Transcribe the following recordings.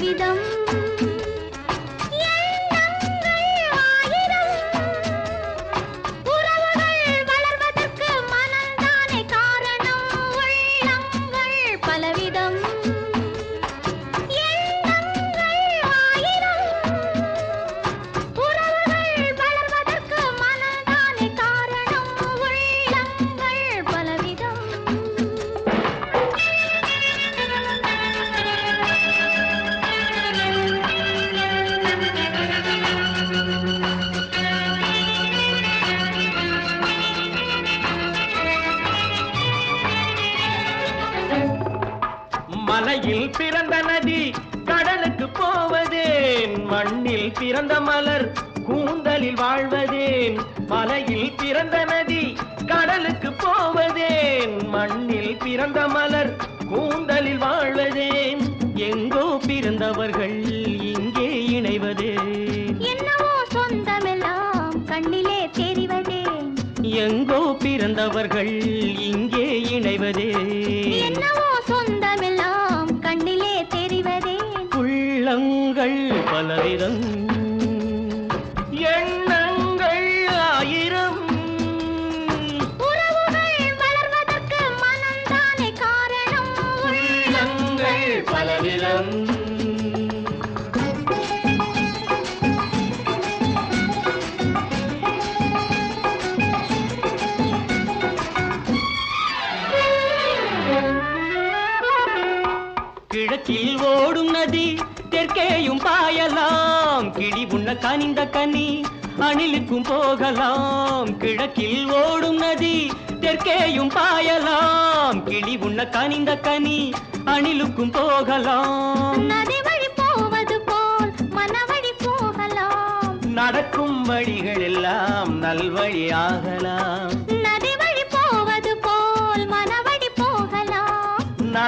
பலவிதம் மலையில் பிறந்த நதி கடலுக்கு போவதேன் மண்ணில் பிறந்த மலர் கூந்தலில் வாழ்வதேன் மலையில் பிறந்த நதி கடலுக்கு போவதேன் மண்ணில் பிறந்த மலர் கூந்தலில் வாழ்வதேன். எங்கோ பிறந்தவர்கள் இங்கே இணைவதேன் என்னவோ சொந்தமெல்லாம் கண்ணிலே தெரிவதே. எங்கோ பிறந்தவர்கள் இங்கே இணைவதே. எண்ணங்கள் ஆயிரம். உறவுகள் வளர்வதற்கு மனம்தானே காரணம். உள்ளங்கள் பலவிதம். கிழக்கில் ஓடும் நதி தெற்கேயும் பாயலாம் உண்ண கனிந்த கனி அணிலுக்கும் போகலாம். கிழக்கில் ஓடும் நதி தெற்கேயும் பாயலாம். கிளி உண்ண கனிந்த கனி அணிலுக்கும் போகலாம். நதி வழி போவது போல் மனவழி போகலாம். நடக்கும் வழிகள் எல்லாம் நல்வழியாகலாம்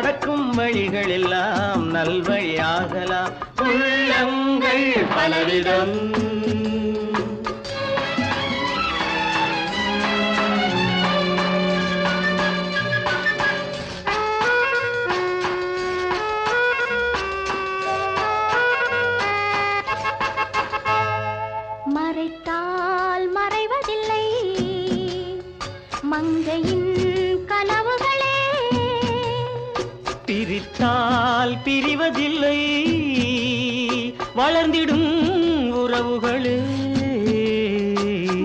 நடக்கும் வழிகள் எல்லாம் நல்வழியாகலாம். உள்ளங்கள் பலவிதம் மறைத்தால் மறைவதில்லை. மங்கையின் பிரித்தால் பிரிவதில்லை. வளர்ந்திடும் உறவுகளே.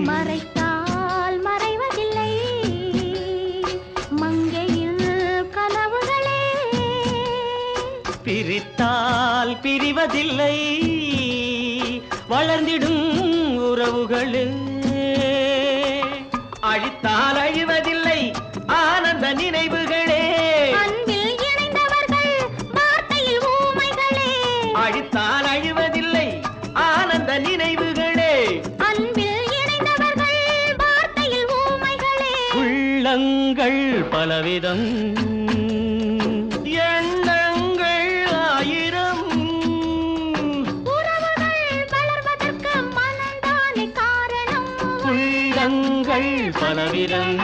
மறைத்தால் மறைவதில்லை. மங்கையின் கனவுகளே. பிரித்தால் பிரிவதில்லை. வளர்ந்திடும் உறவுகளே. அழித்தால் அழிவதில்லை. உள்ளங்கள் பலவிதம். எண்ணங்கள் ஆயிரம். உள்ளங்கள் பலவிதம்.